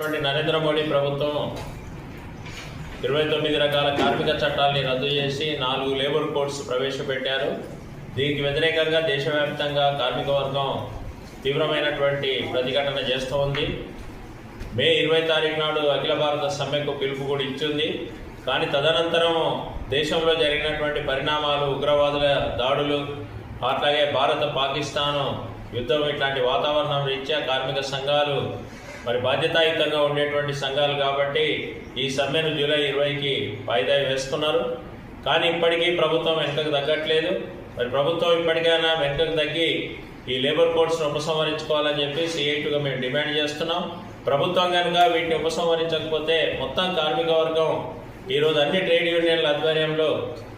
ఉన్నటువంటి నరేంద్ర మోడీ ప్రభుత్వం ఇరవై తొమ్మిది రకాల కార్మిక చట్టాలని రద్దు చేసి నాలుగు లేబర్ కోడ్స్ ప్రవేశపెట్టారు. దీనికి వ్యతిరేకంగా దేశవ్యాప్తంగా కార్మిక వర్గం తీవ్రమైనటువంటి ప్రతిఘటన చేస్తూ ఉంది. మే ఇరవై తారీఖు నాడు అఖిల భారత సమ్మెకు పిలుపు కూడా ఇచ్చింది. కానీ తదనంతరం దేశంలో జరిగినటువంటి పరిణామాలు ఉగ్రవాదుల దాడులు అట్లాగే భారత పాకిస్తాన్ యుద్ధం ఇట్లాంటి వాతావరణం రీత్యా కార్మిక సంఘాలు మరి బాధ్యతాయుతంగా ఉండేటువంటి సంఘాలు కాబట్టి ఈ సమ్మెను జూలై ఇరవైకి వాయిదా వేసుకున్నారు కానీ ఇప్పటికీ ప్రభుత్వం వెనుకకు తగ్గట్లేదు. మరి ప్రభుత్వం ఇప్పటికైనా వెనుకకు తగ్గి ఈ లేబర్ కోడ్స్ను ఉపసంహరించుకోవాలని చెప్పి సిఐటిగా మేము డిమాండ్ చేస్తున్నాం. ప్రభుత్వం కనుక వీటిని ఉపసంహరించకపోతే మొత్తం కార్మిక వర్గం ఈరోజు అన్ని ట్రేడ్ యూనియన్ల ఆధ్వర్యంలో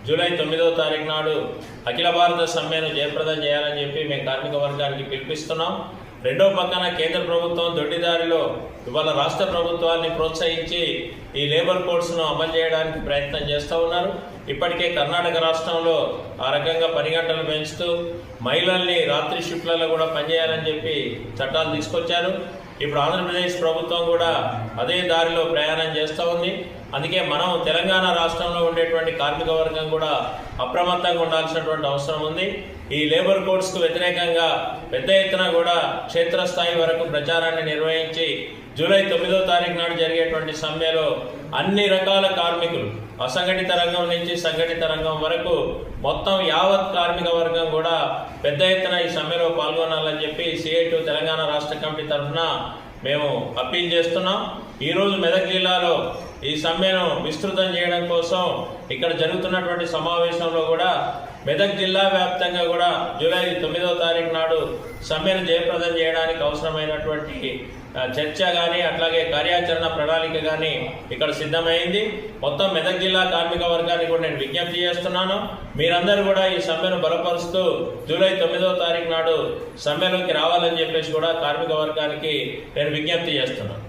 జూలై తొమ్మిదవ తారీఖు నాడు అఖిల భారత సమ్మెను జయప్రదం చేయాలని చెప్పి మేము కార్మిక వర్గానికి పిలిపిస్తున్నాం. రెండో పక్కన కేంద్ర ప్రభుత్వం దొడ్డిదారిలో ఇవాళ రాష్ట్ర ప్రభుత్వాన్ని ప్రోత్సహించి ఈ లేబర్ కోడ్స్ను అమలు చేయడానికి ప్రయత్నం చేస్తూ ఉన్నారు. ఇప్పటికే కర్ణాటక రాష్ట్రంలో ఆ రకంగా పని గంటలు పెంచుతూ మహిళల్ని రాత్రి షిఫ్ట్లలో కూడా పనిచేయాలని చెప్పి చట్టాలు తీసుకొచ్చారు. ఇప్పుడు ఆంధ్రప్రదేశ్ ప్రభుత్వం కూడా అదే దారిలో ప్రయాణం చేస్తూ ఉంది. అందుకే మనం తెలంగాణ రాష్ట్రంలో ఉండేటువంటి కార్మిక వర్గం కూడా అప్రమత్తంగా ఉండాల్సినటువంటి అవసరం ఉంది. ఈ లేబర్ కోడ్స్కు వ్యతిరేకంగా పెద్ద ఎత్తున కూడా క్షేత్రస్థాయి వరకు ప్రచారాన్ని నిర్వహించి జూలై తొమ్మిదో తారీఖు నాడు జరిగేటువంటి సమ్మెలో అన్ని రకాల కార్మికులు అసంఘటిత రంగం నుంచి సంఘటిత రంగం వరకు మొత్తం యావత్ కార్మిక వర్గం కూడా పెద్ద ఎత్తున ఈ సమ్మెలో పాల్గొనాలని చెప్పి సిఐటు తెలంగాణ రాష్ట్ర కమిటీ తరఫున మేము అప్పీల్ చేస్తున్నాం. ఈరోజు మెదక్ జిల్లాలో ఈ సమ్మెను విస్తృతం చేయడం కోసం ఇక్కడ జరుగుతున్నటువంటి సమావేశంలో కూడా మెదక్ జిల్లా వ్యాప్తంగా కూడా జూలై తొమ్మిదవ తారీఖు నాడు సమ్మెను జయప్రదం చేయడానికి అవసరమైనటువంటి చర్చ కానీ అట్లాగే కార్యాచరణ ప్రణాళిక కానీ ఇక్కడ సిద్ధమైంది. మొత్తం మెదక్ జిల్లా కార్మిక వర్గానికి కూడా నేను విజ్ఞప్తి చేస్తున్నాను. మీరందరూ కూడా ఈ సమ్మెను బలపరుస్తూ జూలై తొమ్మిదవ తారీఖు నాడు సమ్మెలోకి రావాలని చెప్పేసి కూడా కార్మిక వర్గానికి నేను విజ్ఞప్తి చేస్తున్నాను.